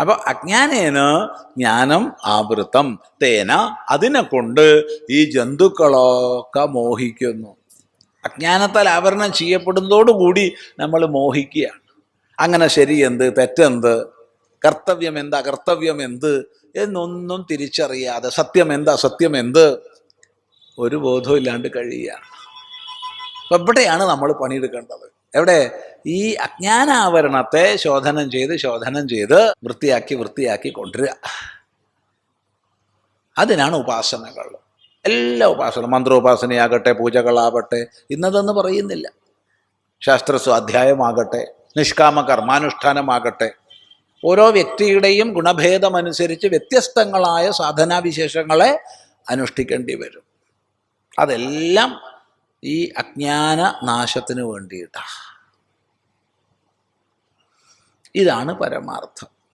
അപ്പൊ അജ്ഞാനേന ജ്ഞാനം ആവൃത്തം തേന അതിനെ കൊണ്ട് ഈ ജന്തുക്കളൊക്കെ മോഹിക്കുന്നു. അജ്ഞാനത്താൽ ആവരണം ചെയ്യപ്പെടുന്നതോടുകൂടി നമ്മൾ മോഹിക്കുകയാണ്. അങ്ങനെ ശരി എന്ത്? തെറ്റെന്ത്? കർത്തവ്യം എന്ത്? അകർത്തവ്യം എന്ത്? എന്നൊന്നും തിരിച്ചറിയാതെ സത്യം എന്ത്? അസത്യം എന്ത്? ഒരു ബോധവും ഇല്ലാണ്ട് കഴിയുകയാണ്. അപ്പൊ ഇവിടെയാണ് നമ്മൾ പണിയെടുക്കേണ്ടത്. എവിടെ? ഈ അജ്ഞാനാവരണത്തെ ശോധനം ചെയ്ത് ശോധനം ചെയ്ത് വൃത്തിയാക്കി വൃത്തിയാക്കി കൊണ്ടുവരിക. അതിനാണ് ഉപാസനകൾ. എല്ലാ ഉപാസന മന്ത്രോപാസനയാകട്ടെ പൂജകളാവട്ടെ ഇന്നതെന്ന് പറയുന്നില്ല. ശാസ്ത്ര സ്വാധ്യായമാകട്ടെ നിഷ്കാമ കർമാനുഷ്ഠാനമാകട്ടെ ഓരോ വ്യക്തിയുടെയും ഗുണഭേദമനുസരിച്ച് വ്യത്യസ്തങ്ങളായ സാധനാവിശേഷങ്ങളെ അനുഷ്ഠിക്കേണ്ടി വരും. അതെല്ലാം ഈ അജ്ഞാന നാശത്തിന് വേണ്ടിയിട്ടാണ്. ഇതാണ് പരമാർത്ഥം.